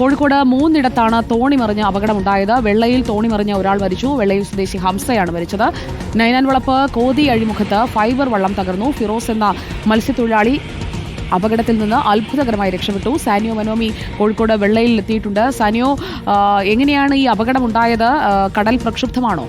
കോഴിക്കോട് മൂന്നിടത്താണ് തോണി മറിഞ്ഞ അപകടമുണ്ടായത്. വെള്ളയിൽ തോണി മറിഞ്ഞ ഒരാൾ മരിച്ചു. വെള്ളയിൽ സ്വദേശി ഹംസയാണ് മരിച്ചത്. നൈനാൻവളപ്പ് കോതി അഴിമുഖത്ത് ഫൈബർ വള്ളം തകർന്നു. ഫിറോസ് എന്ന മത്സ്യത്തൊഴിലാളി അപകടത്തിൽ നിന്ന് അത്ഭുതകരമായി രക്ഷപ്പെട്ടു. സാനിയോ മനോമി കോഴിക്കോട് വെള്ളയിൽ എത്തിയിട്ടുണ്ട് സാനിയോ എങ്ങനെയാണ് ഈ അപകടമുണ്ടായത്? കടൽ പ്രക്ഷുബ്ധമാണോ?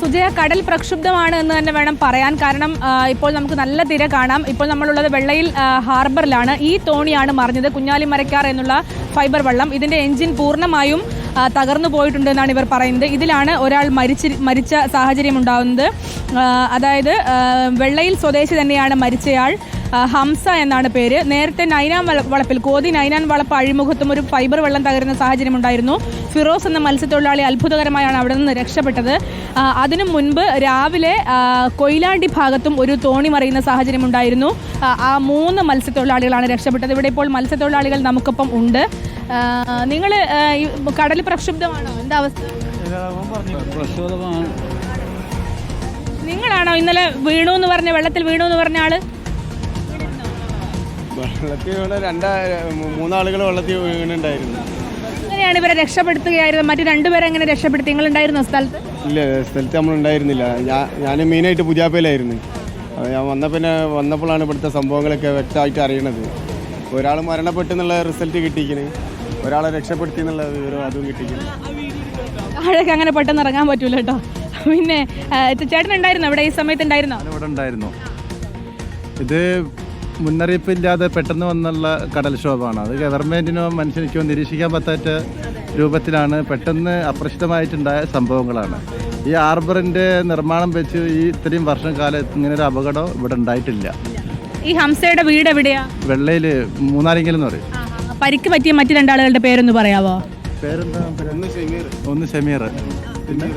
സുജയ കടൽ പ്രക്ഷുബ്ധമാണ് എന്ന് തന്നെ വേണം പറയാൻ. കാരണം ഇപ്പോൾ നമുക്ക് നല്ല തിര കാണാം. ഇപ്പോൾ നമ്മളുള്ളത് വെള്ളയിൽ ഹാർബറിലാണ്. ഈ തോണിയാണ് മറിഞ്ഞത്. കുഞ്ഞാലിമരക്കാർ എന്നുള്ള ഫൈബർ വള്ളം. ഇതിന്റെ എഞ്ചിൻ പൂർണമായും തകർന്നു പോയിട്ടുണ്ട് എന്നാണ് ഇവർ പറയുന്നത്. ഇതിലാണ് ഒരാൾ മരിച്ച മരിച്ച സാഹചര്യം ഉണ്ടാകുന്നത് അതായത് വെള്ളയിൽ സ്വദേശി തന്നെയാണ് മരിച്ചയാൾ. ഹംസ എന്നാണ് പേര്. നേരത്തെ നൈനാൻ വള- വളപ്പിൽ കോതി നൈനാൻ വളപ്പ് അഴിമുഖത്തും ഒരു ഫൈബർ വെള്ളം തകരുന്ന സാഹചര്യം ഉണ്ടായിരുന്നു. ഫിറോസ് എന്ന മത്സ്യത്തൊഴിലാളി അത്ഭുതകരമായാണ് അവിടെ നിന്ന് രക്ഷപ്പെട്ടത്. അതിനു മുൻപ് രാവിലെ കൊയിലാണ്ടി ഭാഗത്തും ഒരു തോണി മറിയുന്ന സാഹചര്യം ഉണ്ടായിരുന്നു. ആ, മൂന്ന് മത്സ്യത്തൊഴിലാളികളാണ് രക്ഷപ്പെട്ടത്. ഇവിടെ ഇപ്പോൾ മത്സ്യത്തൊഴിലാളികൾ നമുക്കൊപ്പം ഉണ്ട്. നിങ്ങൾ കടൽ പ്രക്ഷുബ്ധമാണോ? എന്താ അവസ്ഥ? നിങ്ങളാണോ ഇന്നലെ വീണു എന്ന് പറഞ്ഞ വെള്ളത്തിൽ വീണു എന്ന് പറഞ്ഞ ആൾ? വെള്ളത്തിൽ വീണ് രണ്ടാ മൂന്നാളുകൾ വെള്ളത്തിൽ വീണുണ്ടായിരുന്നു. എങ്ങനെയാണ് ഇവരെ രക്ഷപ്പെടുത്തുകയായിരുന്നു? മറ്റു രണ്ടുപേരെ എങ്ങനെ രക്ഷപ്പെടുത്തി? നിങ്ങൾ ഉണ്ടായിരുന്നോ സ്ഥലത്ത്? ഇല്ല സ്ഥലത്ത് നമ്മൾ ഉണ്ടായിരുന്നില്ല. ഞാൻ ഞാൻ മെയിനായിട്ട് പുതിയാപ്പയിലായിരുന്നു. ഞാൻ വന്ന പിന്നെ വന്നപ്പോഴാണ് ഇവിടുത്തെ സംഭവങ്ങളൊക്കെ വ്യക്തമായിട്ട് അറിയണത്. ഒരാൾ മരണപ്പെട്ടു എന്നുള്ള റിസൾട്ട് കിട്ടിക്കണ് ഒരാളെ രക്ഷപ്പെടുത്തി എന്നുള്ള വിവരം അതും കിട്ടിക്കണ് താഴേക്ക് അങ്ങനെ പെട്ടെന്ന് ഇറങ്ങാൻ പറ്റൂല കേട്ടോ. പിന്നെ ചേട്ടൻ ഉണ്ടായിരുന്നു? ഇവിടെ ഈ സമയത്ത് ഉണ്ടായിരുന്നോ? ഇവിടെ ഉണ്ടായിരുന്നു. ഇത് മുന്നറിയിപ്പില്ലാതെ പെട്ടെന്ന് വന്നുള്ള കടൽക്ഷോഭമാണ് അത് ഗവൺമെന്റിനോ മനുഷ്യനിക്കോ നിരീക്ഷിക്കാൻ പറ്റാത്ത രൂപത്തിലാണ് പെട്ടെന്ന് അപ്രശിതമായിട്ടുണ്ടായ സംഭവങ്ങളാണ്. ഈ ആർബറിന്റെ നിർമ്മാണം വെച്ച് ഈ ഇത്രയും വർഷം കാലത്ത് ഇങ്ങനെ ഒരു അപകടം ഇവിടെ ഉണ്ടായിട്ടില്ല. ഈ ഹംസയുടെ വീട് എവിടെയാ? വെള്ളയിൽ മൂന്നാലെങ്കിലും എന്ന് പറയും. പരിക്ക് പറ്റിയ മറ്റു രണ്ടാളുകളുടെ പേരൊന്ന് പറയാവോ? പേരെന്താ? ഒന്ന് ഷെമീർ. ഒന്ന് ഷമീർ. പിന്നെ?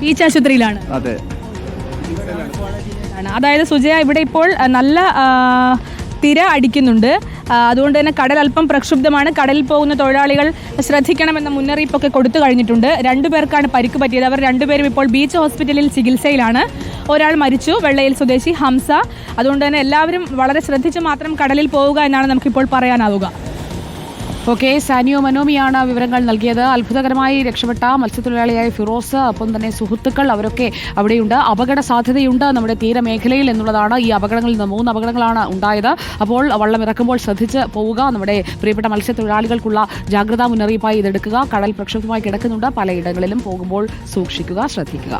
ബീച്ച് ആശുപത്രിയിലാണ്. അതെ. ആണ്. അതായത് സുജയ ഇവിടെ ഇപ്പോൾ നല്ല തിര അടിക്കുന്നുണ്ട്. അതുകൊണ്ട് തന്നെ കടൽ അല്പം പ്രക്ഷുബ്ധമാണ്. കടലിൽ പോകുന്ന തൊഴിലാളികൾ ശ്രദ്ധിക്കണമെന്ന മുന്നറിയിപ്പൊക്കെ കൊടുത്തു കഴിഞ്ഞിട്ടുണ്ട്. രണ്ടുപേർക്കാണ് പരിക്ക് പറ്റിയത്. അവർ രണ്ടുപേരും ഇപ്പോൾ ബീച്ച് ഹോസ്പിറ്റലിൽ ചികിത്സയിലാണ്. ഒരാൾ മരിച്ചു വെള്ളയിൽ സ്വദേശി ഹംസ. അതുകൊണ്ട് തന്നെ എല്ലാവരും വളരെ ശ്രദ്ധിച്ച് മാത്രം കടലിൽ പോവുക എന്നാണ് നമുക്കിപ്പോൾ പറയാനാവുക. ഓക്കെ സാനിയോ മനോമിയാണ് വിവരങ്ങൾ നൽകിയത്. അത്ഭുതകരമായി രക്ഷപ്പെട്ട മത്സ്യത്തൊഴിലാളിയായ ഫിറോസ് ഒപ്പം തന്നെ സുഹൃത്തുക്കൾ അവരൊക്കെ അവിടെയുണ്ട്. അപകട സാധ്യതയുണ്ട് നമ്മുടെ തീരമേഖലയിൽ എന്നുള്ളതാണ് ഈ അപകടങ്ങളിൽ നിന്ന് മൂന്ന് അപകടങ്ങളാണ് ഉണ്ടായത്. അപ്പോൾ വള്ളം ഇറക്കുമ്പോൾ ശ്രദ്ധിച്ച് പോവുക. നമ്മുടെ പ്രിയപ്പെട്ട മത്സ്യത്തൊഴിലാളികൾക്കുള്ള ജാഗ്രതാ മുന്നറിയിപ്പായി ഇതെടുക്കുക. കടൽ പ്രക്ഷുബ്ധമായി കിടക്കുന്നുണ്ട്. പലയിടങ്ങളിലും പോകുമ്പോൾ സൂക്ഷിക്കുക ശ്രദ്ധിക്കുക.